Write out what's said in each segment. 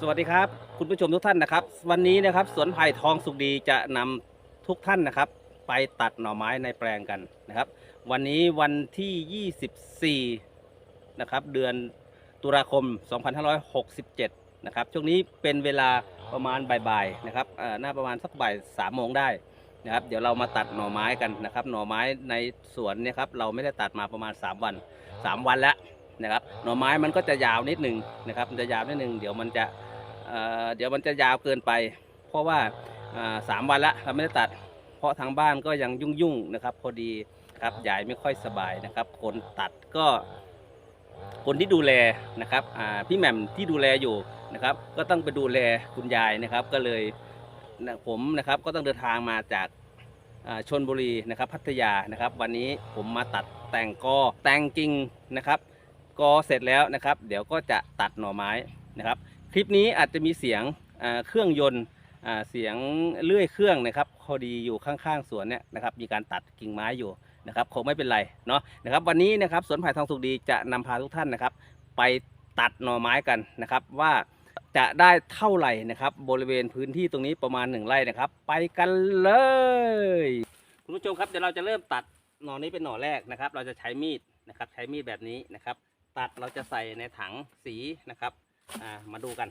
สวัสดีครับ คุณผู้ชมทุกท่านนะครับ วันนี้นะครับสวนไผ่ทองสุกดีจะนำทุกท่านนะครับ ไปตัดหน่อไม้ในแปลงกันนะครับ วันนี้วันที่ 24 นะครับ เดือนตุลาคม 2567 นะครับ ช่วงนี้เป็นเวลาประมาณบ่ายๆนะครับเอ่อน่าประมาณสักบ่ายสามโมงได้นะครับ เดี๋ยวเรามาตัดหน่อไม้กันนะครับ หน่อไม้ในสวนเนี่ยครับเราไม่ได้ตัดมาประมาณ 3 วัน 3 วันแล้วนะครับหน่อไม้มันก็จะยาวนิดหนึ่งนะครับมันจะยาวนิดหนึ่งเดี๋ยวมันจะ เอ่อเดี๋ยวมันจะยาวเกินไป เพราะว่าอ่าสามวันละเราไม่ได้ตัด เพราะทางบ้านก็ยังยุ่งๆนะครับ พอดีครับยายไม่ค่อยสบายนะครับ คนตัดก็ คนที่ดูแลนะครับอ่าพี่แหม่มที่ดูแลอยู่นะครับ ก็ต้องไปดูแลคุณยายนะครับ ก็เลยนะผมนะครับก็ต้องเดินทางมาจากอ่าชนบุรีนะครับพัทยานะครับ วันนี้ผมมาตัดแต่งกอแต่งกิ่งนะครับกอเสร็จแล้วนะครับ เดี๋ยวก็จะตัดหน่อไม้นะครับ คลิปนี้อาจจะมีเสียงเครื่องยนต์เสียงเลื่อยเครื่องนะครับพอดีอยู่ข้างๆสวนเนี่ยนะครับมีการตัดกิ่งไม้อยู่นะครับคงไม่เป็นไรเนาะนะครับวันนี้นะครับสวนไผ่ทองสุกดีจะนำพาทุกท่านนะครับ ไปตัดหน่อไม้กันนะครับ ว่าจะได้เท่าไหร่นะครับ บริเวณพื้นที่ตรงนี้ประมาณหนึ่งไร่นะครับ ไปกันเลย คุณผู้ชมครับเดี๋ยวเราจะเริ่มตัดหน่อนี้เป็นหน่อแรกนะครับ เราจะใช้มีดนะครับ ใช้มีดแบบนี้นะครับ ตัดเราจะใส่ในถังสีนะครับ อ่ามาดูกัน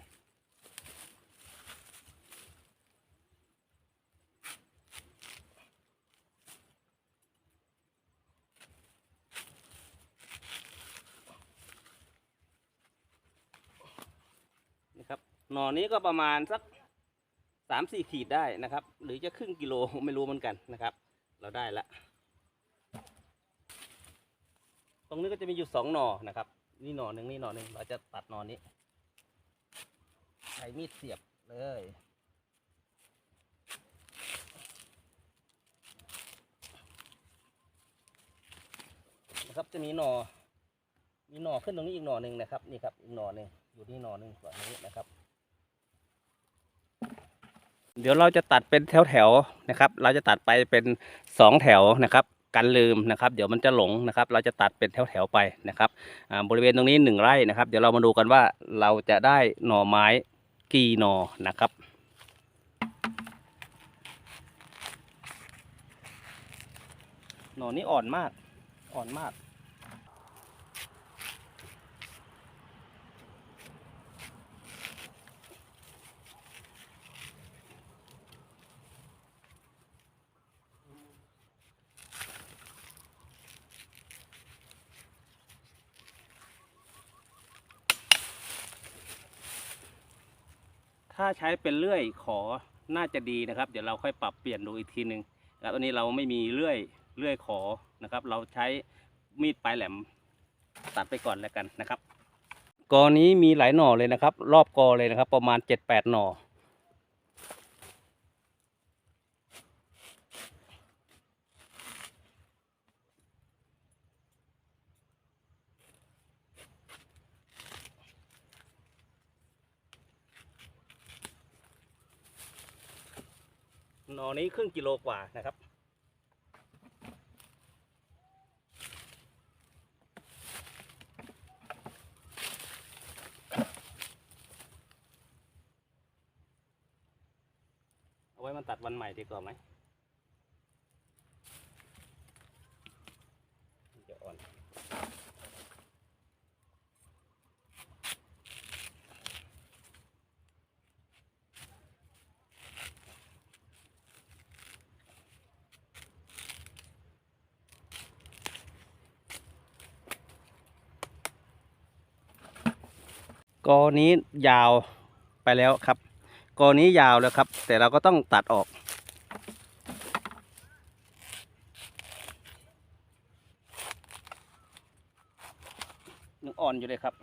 นะครับหน่อนี้ก็ประมาณสักสามสี่ขีดได้นะครับ หรือจะครึ่งกิโลไม่รู้เหมือนกันนะครับ เราได้ละ ตรงนี้ก็จะมีอยู่สองหน่อนะครับ นี่หน่อหนึ่งนี่หน่อหนึ่งเราจะตัดหน่อนี้ ใช้มีดเสียบเลยนะครับจะมีหน่อมีหน่อขึ้นตรงนี้อีกหน่อหนึ่งนะครับนี่ครับอีกหน่อหนึ่งอยู่ที่หน่อหนึ่งส่วนนี้นะครับ เดี๋ยวเราจะตัดเป็นแถวๆนะครับ เราจะตัดไปเป็นสองแถวนะครับกันลืมนะครับเดี๋ยวมันจะหลงนะครับ เราจะตัดเป็นแถวๆไปนะครับบริเวณตรงนี้หนึ่งไร่นะครับ เดี๋ยวเรามาดูกันว่าเราจะได้หน่อไม้ กี่หนอนะครับ หนอนี้อ่อนมาก อ่อนมาก ถ้าใช้เป็นเลื่อยขอน่าจะดีนะครับ เดี๋ยวเราค่อยปรับเปลี่ยนดูอีกทีหนึ่งแล้วตอนนี้เราไม่มีเลื่อยเลื่อยขอนะครับ เราใช้มีดปลายแหลมตัดไปก่อนแล้วกันนะครับ กอนี้มีหลายหน่อเลยนะครับ รอบกอเลยนะครับ ประมาณเจ็ดแปดหน่อ หนอนี้ครึ่งกิโลกว่านะครับ เอาไว้มันตัดวันใหม่ดีกว่าไหม กอนี้ยาวไปแล้วครับ กอนี้ยาวแล้วครับ แต่เราก็ต้องตัดออกยังอ่อนอยู่เลยครับ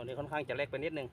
ตัวนี้ค่อนข้างจะเล็กไปนิดนึง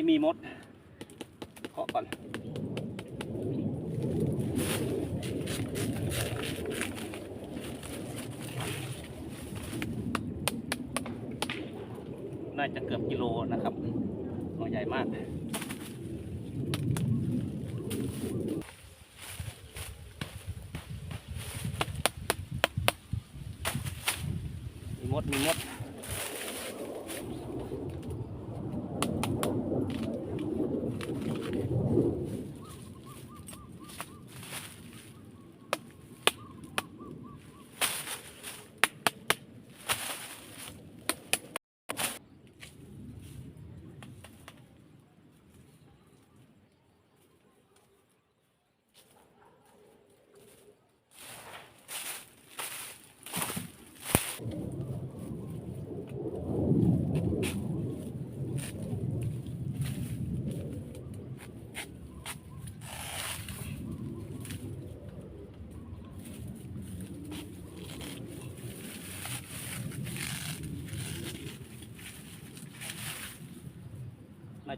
นี้มีมดเคาะก่อนน่าจะเกือบกิโลนะครับตัวใหญ่มากมีมดมีมด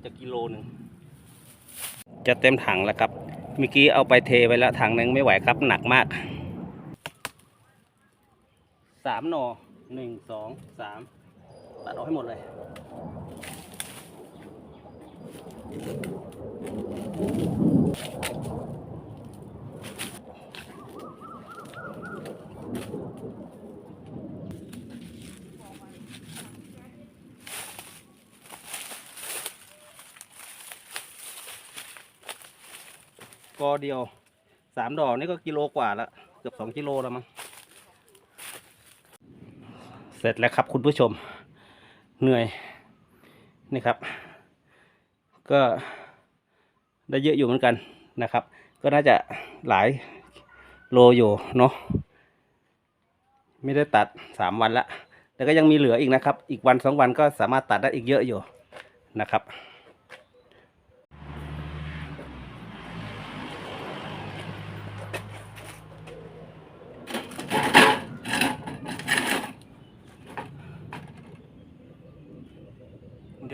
จะกิโลหนึ่งจะเต็มถังแล้วครับเมื่อกี้เอาไปเทไปแล้วถังนึงไม่ไหวครับหนักมากสามหนอหนึ่งสองสามตัดออกให้หมดเลย กอเดียวสามดอกนี่ก็กิโลกว่าล้วเกือบสองกิโลแล้วมั้งเสร็จแล้วครับคุณผู้ชมเหนื่อยนี่ครับ ก็ได้เยอะอยู่เหมือนกันนะครับ ก็น่าจะหลายโลอยู่เนาะไม่ได้ตัดสามวันละแต่ก็ยังมีเหลืออีกนะครับ อีกวันสองวันก็สามารถตัดได้อีกเยอะอยู่นะครับ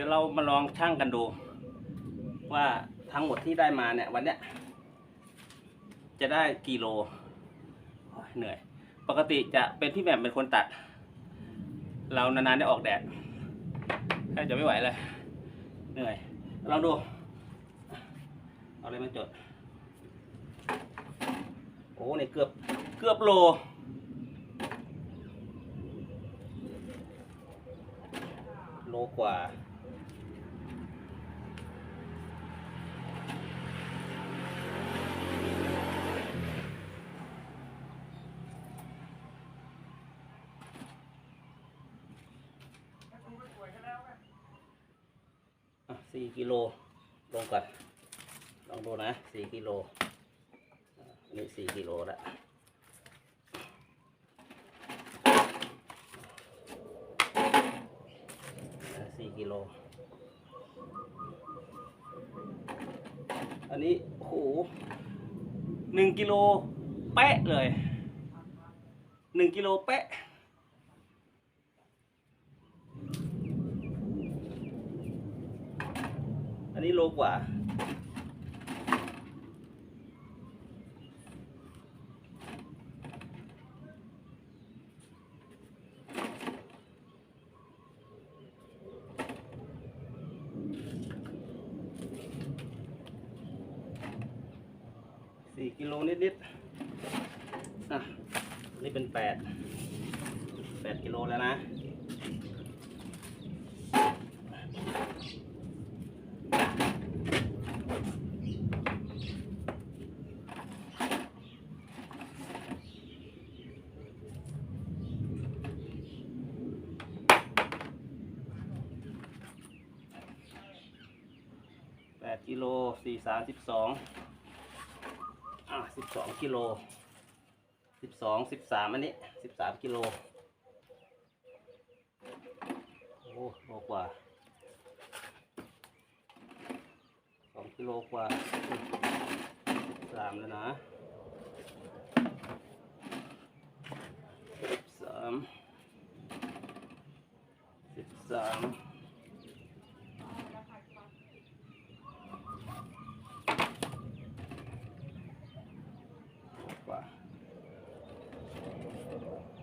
ดี๋ยวเรามาลองชั่งกันดู ว่าทั้งหมดที่ได้มาเนี่ยวันเนี้ยจะได้กี่โลเหนื่อย ปกติจะเป็นพี่แหม่มเป็นคนตัด เรานานๆได้ออกแดดแค่จะไม่ไหวเลย เหนื่อยลองดู เอาอะไรมาจด โอ้เนี่ยเกือบเกือบโลโลกว่า อะสี่ กิโลลงก่อนลองดูนะสี่กิโลนี่สี่กิโลละสี่กิโล อันนี้โอ้โหหนึ่งกิโลเป๊ะเลยหนึ่งกิโลเป๊ะ นนี้โลกว่า สี่กิโลนิดๆอะ นี่เป็นแปดแปดกิโลแล้วนะ โลสี่สามสิบสองอะสิบสองกิโลสิบสองสิบสามอันนี้สิบสามกิโลโอ้โลกว่าสองกิโลกว่าสามแล้วนะสิบสามสิบสามโลกว่า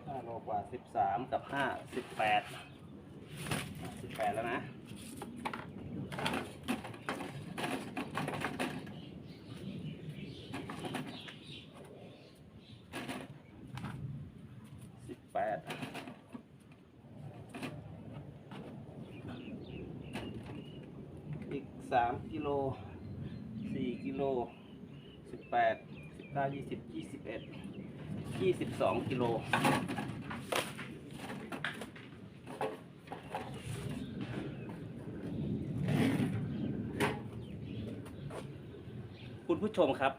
ห้าโลกว่าสิบสาม กับห้าสิบแปดสิบแปดแล้วนะสิบแปดอีกสามกิโลสี่กิโลสิบแปดสิบเก้ายี่สิบยี่สิบเอ็ดยี่สิบสองกิโล ผู้ชมครับ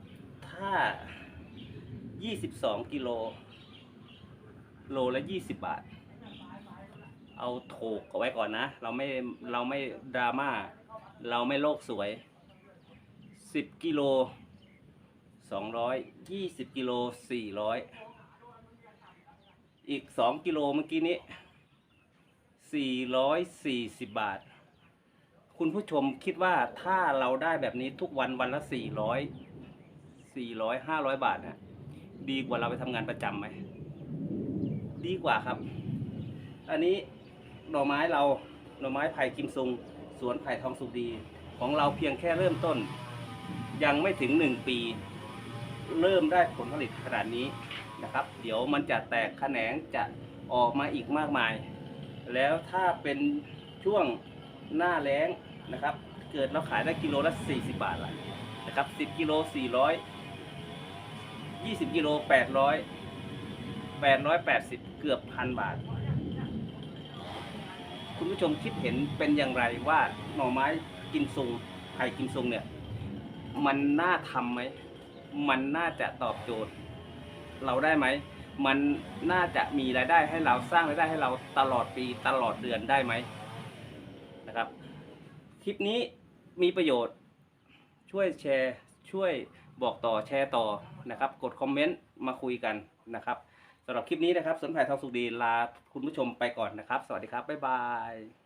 ถ้า 22 กิโล โลละ 20 บาท เอาถูกเอาไว้ก่อนนะ เราไม่ เราไม่ดราม่า เราไม่โลกสวย 10 กิโล 200 20 กิโล 400 อีก 2 กิโลเมื่อกี้นี้ 440 บาท คุณผู้ชมคิดว่าถ้าเราได้แบบนี้ทุกวันวันละ400 400 500บาทนะดีกว่าเราไปทำงานประจำไหมดีกว่าครับ อันนี้หน่อไม้เราหน่อไม้ไผ่กิมซุง สวนไผ่ทองสุกดี ของเราเพียงแค่เริ่มต้น ยังไม่ถึงหนึ่งปี เริ่มได้ผลผลิตขนาดนี้นะครับ เดี๋ยวมันจะแตกแขนงจะออกมาอีกมากมาย แล้วถ้าเป็นช่วงหน้าแล้ง นะครับ เกิดเราขายได้กิโลละ 40 บาทละนะครับ 10 กิโล 400 20 กิโล 800 880 เกือบพันบาท คุณผู้ชมคิดเห็นเป็นอย่างไรว่าหน่อไม้กิมซุงไผ่กิมซุงเนี่ย มันน่าทำไหม มันน่าจะตอบโจทย์ เราได้ไหม มันน่าจะมีรายได้ให้เราสร้างรายได้ให้เราตลอดปีตลอดเดือนได้ไหม ลิปนี้มีประโยชน์ ช่วยแชร์ ช่วยบอกต่อแชร์ต่อนะครับ กดคอมเมนต์มาคุยกันนะครับสำหรับคลิปนี้นะครับสวนไผ่ทองสุขดีลาคุณผู้ชมไปก่อนนะครับ สวัสดีครับ บ๊ายบาย